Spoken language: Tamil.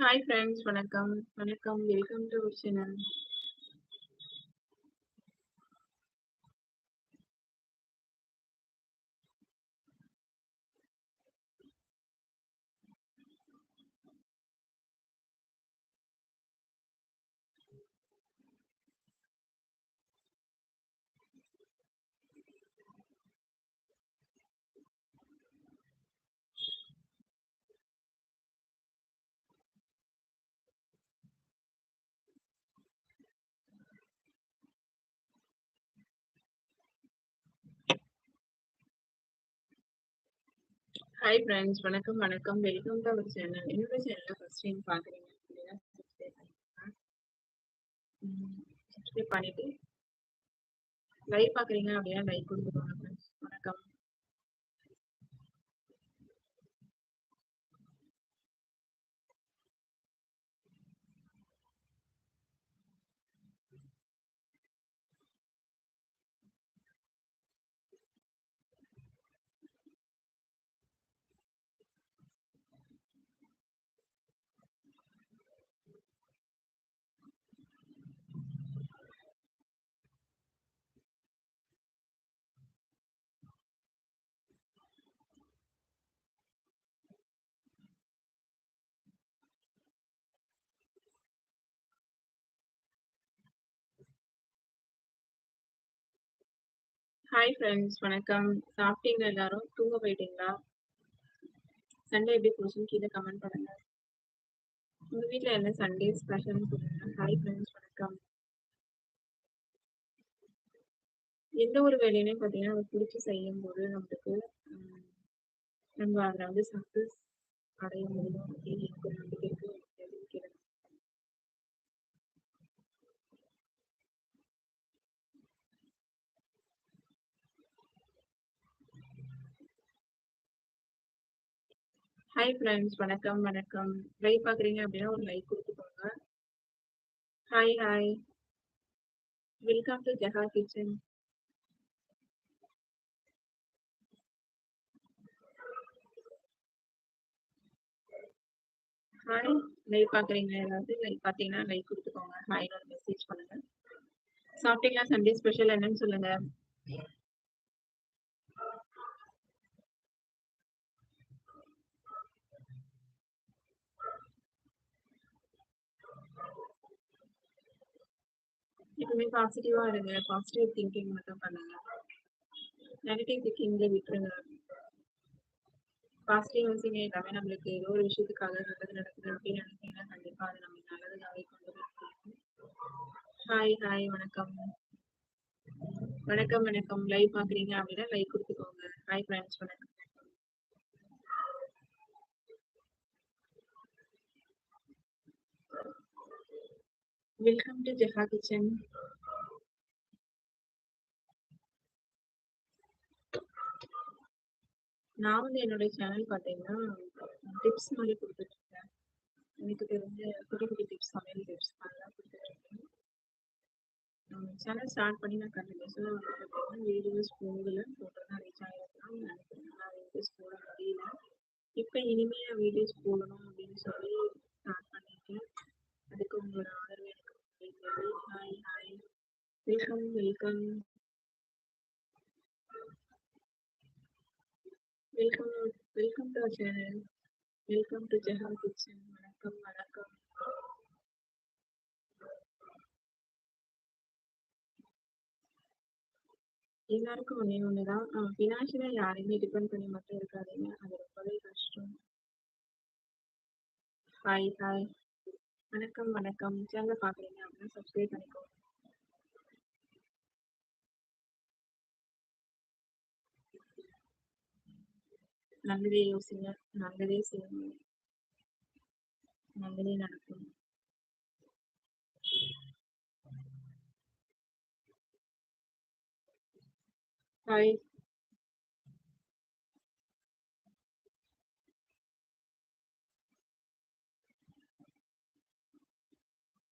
ஹாய் ஃப்ரெண்ட்ஸ் வணக்கம். வணக்கம். Welcome to channel hi friends வணக்கம் வணக்கம். வெல்கம் டு அவர் சேனல் என்னோட சேனல் ஃபர்ஸ்ட் டைம் பார்க்குறீங்க அப்படின்னா சப்ஸ்கிரைப் பண்ணிக்கோங்க. சப்ஸ்கிரைப் பண்ணிட்டு லைக் பார்க்குறீங்க அப்படின்னா லைக் கொடுத்துக்கோங்க ஃப்ரெண்ட்ஸ் வணக்கம் ஹாய் ஃப்ரெண்ட்ஸ் வணக்கம். சாப்பிட்டீங்க எல்லாரும்? தூங்க போயிட்டீங்களா? சண்டே எப்படி போச்சுன்னு கீழே கமெண்ட் பண்ணுங்க. உங்க வீட்டில் என்ன சண்டே ஸ்பெஷல்னு சொல்லுங்க. ஹாய் ஃப்ரெண்ட்ஸ் வணக்கம். எந்த ஒரு வேலையுமே பார்த்தீங்கன்னா நம்ம பிடிச்சி செய்யும் போது நம்மளுக்கு நம்ம அதில் வந்து சக்ஸஸ் அடைய முடியும். அப்படின்னு எனக்கு ஒரு நம்பிக்கை இருக்கு. ஹாய் ஃப்ரெண்ட்ஸ் வணக்கம் வணக்கம். லைக் பார்க்குறீங்க அப்படின்னா ஒரு லைக் கொடுத்துக்கோங்க hi hi welcome to Jaha kitchen hi live பார்க்குறீங்க? ஏதாவது லைக் பார்த்தீங்கன்னா லைக் கொடுத்துக்கோங்க ஹாய்னு ஒரு மெசேஜ் பண்ணுங்க. சாப்பிட்டீங்களா? சண்டே ஸ்பெஷல் என்னன்னு சொல்லுங்க. எப்பவுமே பாசிட்டிவா இருங்க. பாசிட்டிவ் திங்கிங் மட்டும் பண்ணுங்க. நெகட்டிவ் திங்கிங்ல விட்டுருங்க. பாசிட்டிவ் யோசிங்க எல்லாமே நம்மளுக்கு ஏதோ ஒரு விஷயத்துக்காக நல்லது நடக்குது அப்படின்னு நினைச்சீங்கன்னா கண்டிப்பா அது நம்ம நல்லதுக்காகவே கொண்டு போய் ஹாய் ஹாய் வணக்கம். வணக்கம் வணக்கம். லைவ் பாக்குறீங்க அப்படின்னா லைக் கொடுத்துக்கோங்க. ஹாய் ஃப்ரெண்ட்ஸ் வணக்கம். வெல்கம் டு ஜெஹா கிச்சன் நான் வந்து என்னுடைய சேனல் பார்த்தீங்கன்னா டிப்ஸ் மாதிரி கொடுத்துட்டு இருக்கேன் எனக்கு தெரிஞ்ச குட்டி குட்டி டிப்ஸ் சமையல் டிப்ஸ் மாதிரிலாம் கொடுத்துட்டு இருக்கேன் சேனல் ஸ்டார்ட் பண்ணி நான் கண்டினியூஸாக வந்து பார்த்தீங்கன்னா வீடியோஸ் போகல ஃபோட்டோ தான் ரீச் ஆகிருக்கலாம் நினைக்கிறேன் நான் வீடியோஸ் போட முடியல இப்போ இனிமேல் வீடியோஸ் போடணும் அப்படின்னு சொல்லி ஸ்டார்ட் பண்ணியிருக்கேன் அதுக்கு உங்களோட ஆதரவு எனக்கு தேவை hi hi welcome welcome welcome welcome to welcome to Jeha kitchen வணக்கம் வணக்கம் எல்லாருக்கும் ஒன்னே ஒண்ணுதான். ஃபினான்ஷியலா யாரையுமே டிபெண்ட் பண்ணி மட்டும் இருக்காதீங்க. அது ரொம்பவே கஷ்டம். ஹாய் ஹாய் வணக்கம் வணக்கம். சேனல் பாக்குறீங்க அப்படின்னா சப்ஸ்கிரைப் பண்ணிக்கோங்க. நல்லதே யோசிங்க. நல்லதே செய்யுங்க. நல்லதே நடக்கும் ஹாய்